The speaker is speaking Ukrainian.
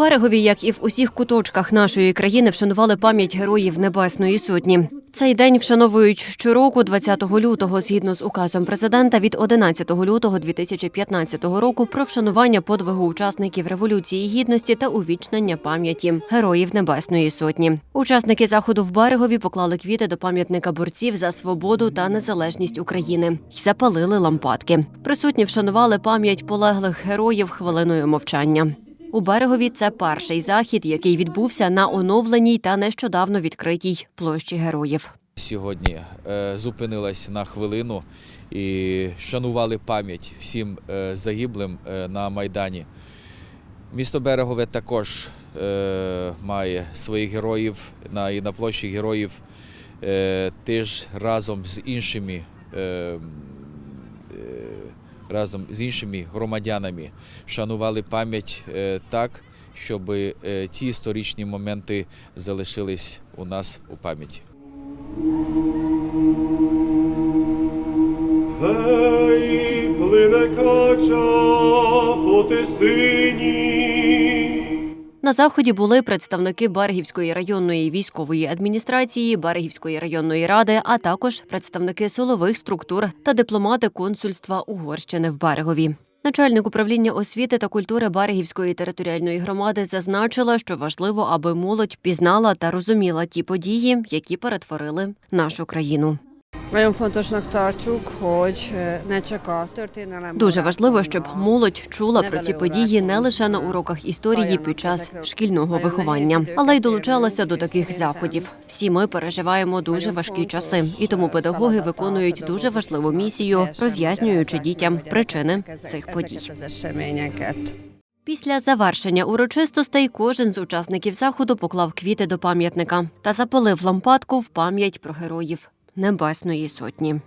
берегові, як і в усіх куточках нашої країни, вшанували пам'ять героїв Небесної Сотні. Цей день вшановують щороку, 20 лютого, згідно з указом президента від 11 лютого 2015 року про вшанування подвигу учасників революції гідності та увічнення пам'яті героїв Небесної Сотні. Учасники заходу в берегові поклали квіти до пам'ятника борців за свободу та незалежність України й запалили лампадки. Присутні вшанували пам'ять полеглих героїв хвилиною мовчання. У берегові це перший захід, який відбувся на оновленій та нещодавно відкритій площі героїв. Сьогодні е, зупинилась на хвилину і шанували пам'ять всім е, загиблим е, на Майдані. Місто Берегове також має своїх героїв і на площі героїв теж разом з іншими. Разом з іншими громадянами шанували пам'ять е, так, щоб е, ті історичні моменти залишились у нас у пам'яті. Гей, плине кача по тисині. На заході були представники Берегівської районної військової адміністрації, Берегівської районної ради, а також представники силових структур та дипломати консульства Угорщини в Берегові. Начальник управління освіти та культури Берегівської територіальної громади зазначила, що важливо, аби молодь пізнала та розуміла ті події, які перетворили нашу країну. Nagyon fontosnak tartjuk, hogy ne csak a történelem. Дуже важливо, щоб молодь чула про ці події не лише на уроках історії під час шкільного виховання, але й долучалася до таких заходів. Всі ми переживаємо дуже важкі часи, і тому педагоги виконують дуже важливу місію, роз'яснюючи дітям причини цих подій. Після завершення урочистостей кожен з учасників заходу поклав квіти до пам'ятника та запалив лампадку в пам'ять про героїв Небесної Сотні.